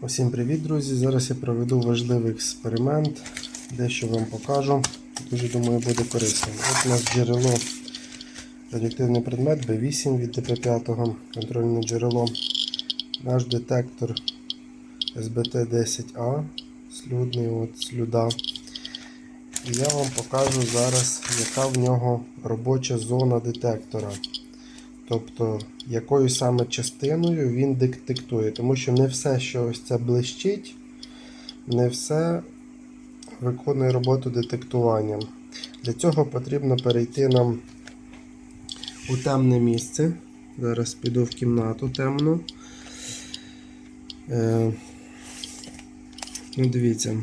Усім привіт, друзі! Зараз я проведу важливий експеримент, дещо вам покажу. Дуже думаю, буде корисним. От у нас джерело, радіоактивний предмет B8 від ДП5, контрольне джерело. Наш детектор СБТ-10А, слюдний, от слюда. І я вам покажу зараз, яка в нього робоча зона детектора. Тобто, якою саме частиною він детектує. Тому що не все, що ось це блищить, не все виконує роботу детектування. Для цього потрібно перейти нам у темне місце. Зараз піду в кімнату темну. Е, ну, дивіться.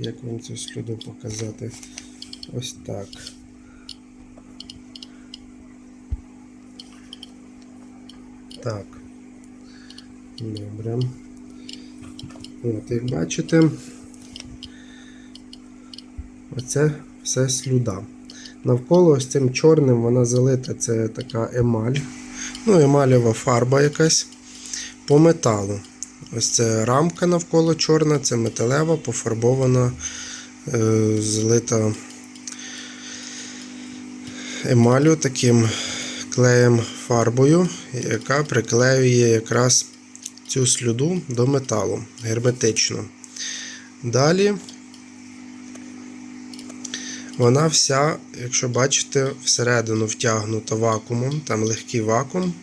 Як вам цю сліду показати? Ось так. Так. Добре. От, як бачите, оце все слюда. Навколо ось цим чорним вона залита, це така емаль. Ну, емалєва фарба якась по металу. Ось це рамка навколо чорна, це металева, пофарбована, е, залита емалю таким клеєм фарбою, яка приклеює якраз цю слюду до металу герметично. Далі вона вся, якщо бачите, всередину втягнута вакуумом, там легкий вакуум.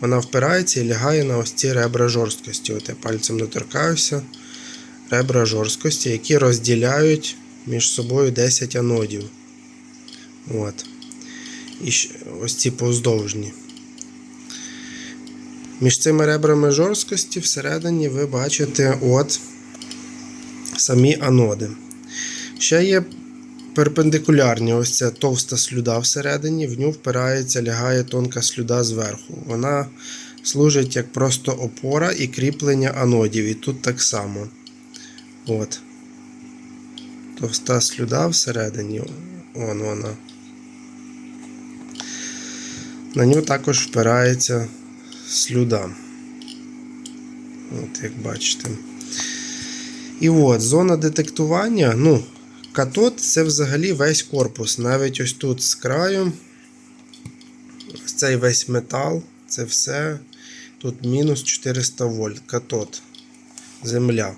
Вона впирається і лягає на ось ці ребра жорсткості. От я пальцем доторкаюся. Ребра жорсткості, які розділяють між собою 10 анодів. От. І ось ці повздовжні. Між цими ребрами жорсткості всередині ви бачите от самі аноди. Ще є перпендикулярні, ось ця товста слюда всередині, в нього впирається, лягає тонка слюда зверху. Вона служить як просто опора і кріплення анодів. І тут так само. От. Товста слюда всередині. Вон вона. На нього також впирається слюда. От, як бачите. І от, зона детектування, ну, катод це взагалі весь корпус. Навіть ось тут з краю. Ось цей весь метал, це все. Тут мінус 400 вольт катод. Земля.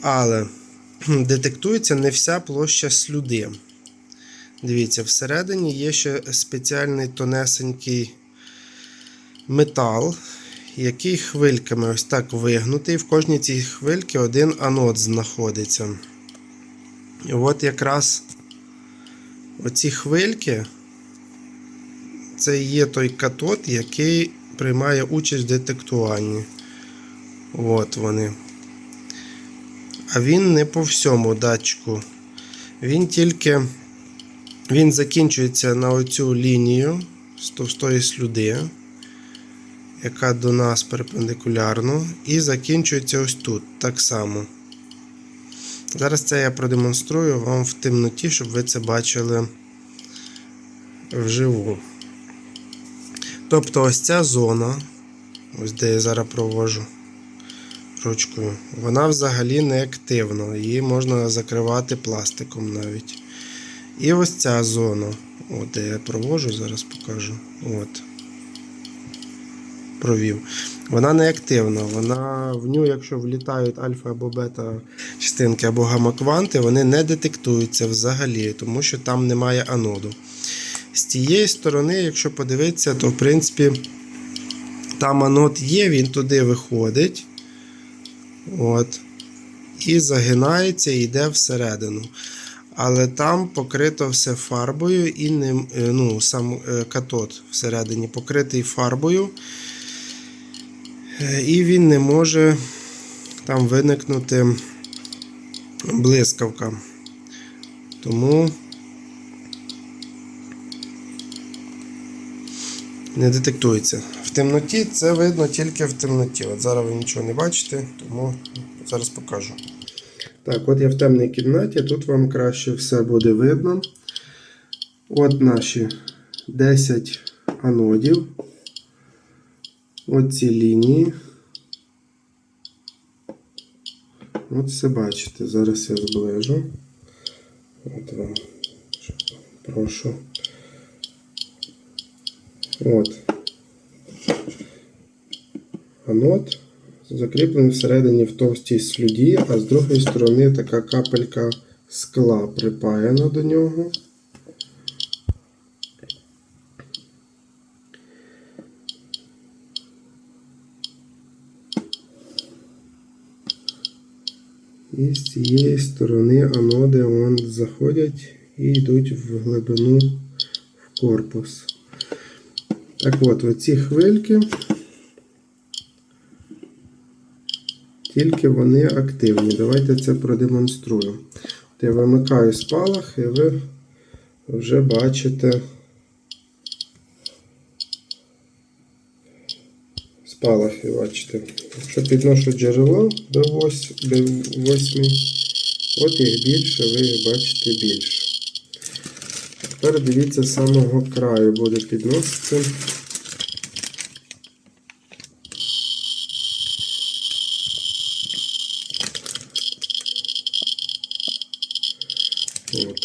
Але детектується не вся площа слюди. Дивіться, всередині є ще спеціальний тонесенький метал, який хвильками ось так вигнутий. В кожній цій хвильці один анод знаходиться. І от якраз оці хвильки це є той катод, який приймає участь в детектуванні. От вони. А він не по всьому датчику. Він тільки. Він закінчується на оцю лінію з товстої слюди, яка до нас перпендикулярно, і закінчується ось тут так само. Зараз це я продемонструю вам в темноті, щоб ви це бачили вживу. Тобто ось ця зона, ось де я зараз провожу ручкою, вона взагалі не активна, її можна закривати пластиком навіть. І ось ця зона, от де я провожу, зараз покажу. От. Провів. Вона не активна. Вона в ню, якщо влітають альфа або бета частинки або гамма-кванти, вони не детектуються взагалі, тому що там немає аноду. З тієї сторони, якщо подивитися, то в принципі там анод є, він туди виходить. От. І загинається і йде всередину але там покрито все фарбою і не, ну, сам катод всередині покритий фарбою, і він не може там виникнути блискавка. Тому не детектується. В темноті це видно тільки в темноті. От зараз ви нічого не бачите, тому зараз покажу. Так, от я в темній кімнаті, тут вам краще все буде видно. От наші 10 анодів. оці лінії. От все бачите. Зараз я зближу. От вам. Прошу. От. Анод закріплений всередині в товстій слюді, а з другої сторони така капелька скла припаяна до нього. І з цієї сторони аноди вон заходять і йдуть в глибину в корпус. Так от, оці хвильки, тільки вони активні. Давайте це продемонструю. Я вимикаю спалах, і ви вже бачите спалахи, бачите. Якщо підношу джерело до 8, от їх більше, ви їх бачите більше. Тепер дивіться, з самого краю буде підносити.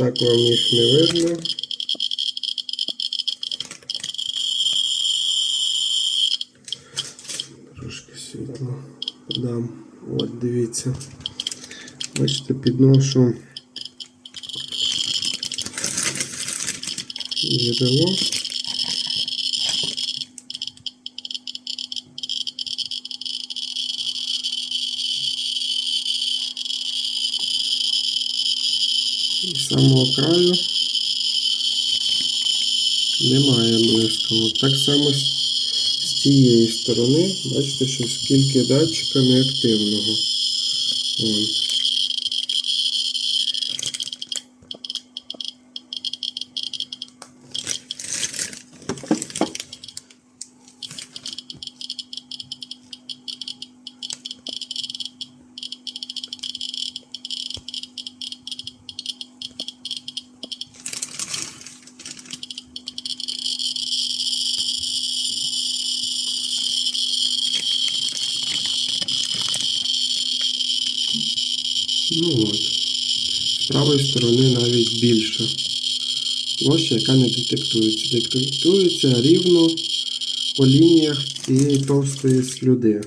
Так вам їх не видно. Трошки світло подам. От, дивіться. Бачите, підношу джерело. Самого краю немає блискавок. Так само з цієї сторони, бачите, що скільки датчика неактивного. Вон. Правої сторони навіть більше. Площа, яка не детектується. Детектується рівно по лініях цієї товстої слюди.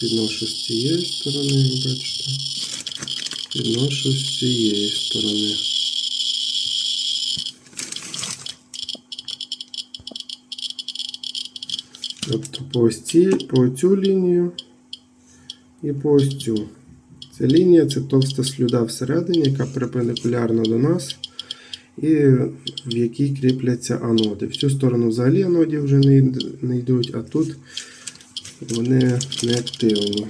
Підношу з цієї сторони, бачите. Підношу з цієї сторони. Тобто по ось ці, по цю лінію і по ось цю. Ця лінія це товста слюда всередині, яка перпендикулярна до нас, і в якій кріпляться аноди. В цю сторону взагалі аноди вже не йдуть, а тут вони не активні.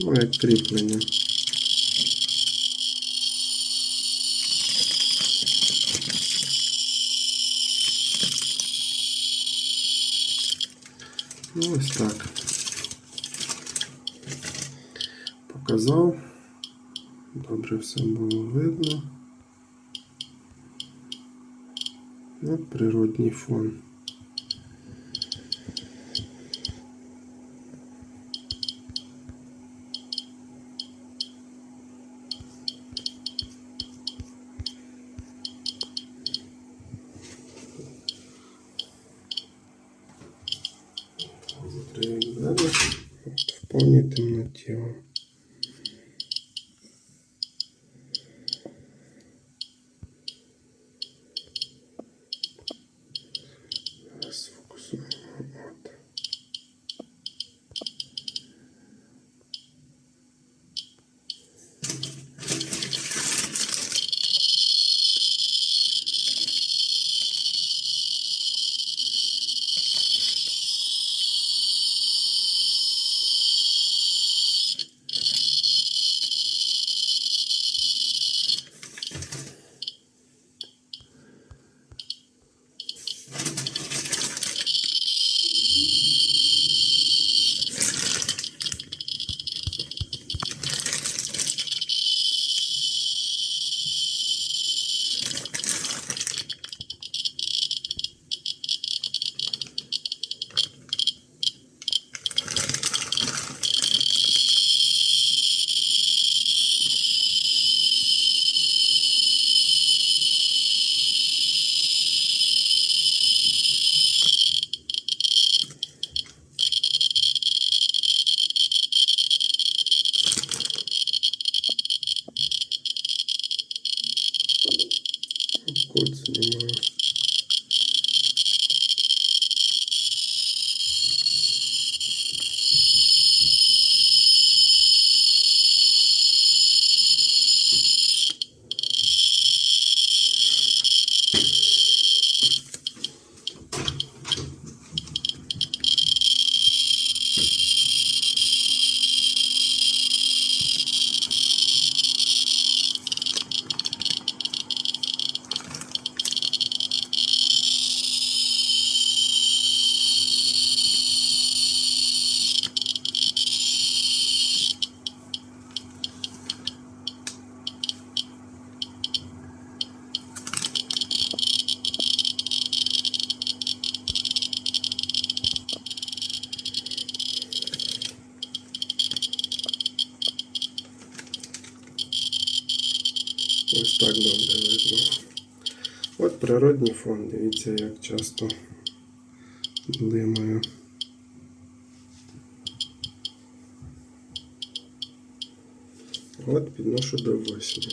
Ну, як кріплення. Ну, ось так. Показав. Добре все було видно. На природній фон. Ось так добре видно. От природній фон. Дивіться, як часто блимаю. От підношу до 8.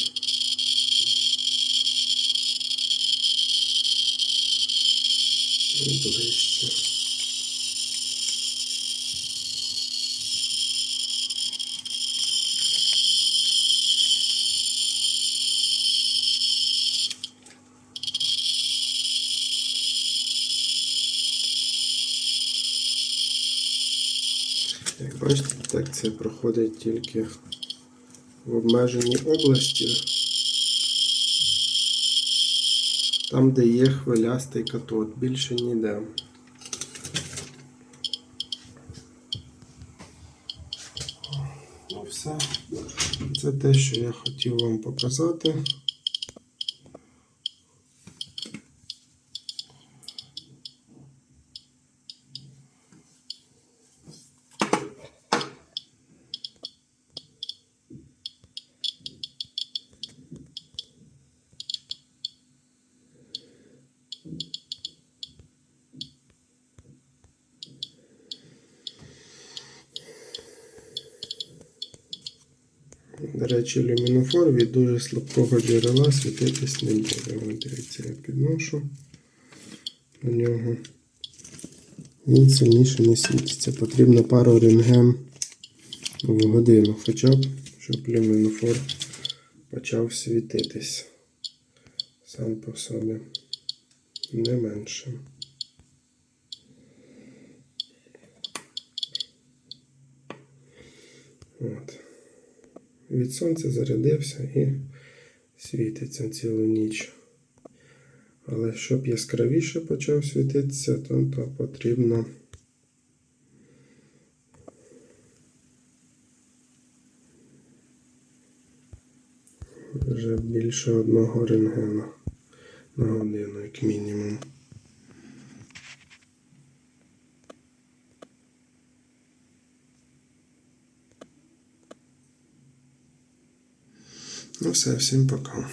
І ближче. Як це проходить тільки в обмеженій області. Там, де є хвилястий катод, більше ніде. Ну все. Це те, що я хотів вам показати. До речі, люмінофор від дуже слабкого джерела світитись не буде. Дивіться, я підношу до нього. Він сильніше не світиться. Потрібно пару рентген в годину хоча б, щоб люмінофор почав світитись сам по собі. Не менше. От. Від сонця зарядився і світиться цілу ніч. Але щоб яскравіше почав світитися, то, то потрібно вже більше одного рентгена на годину, як мінімум. Все, всім пока.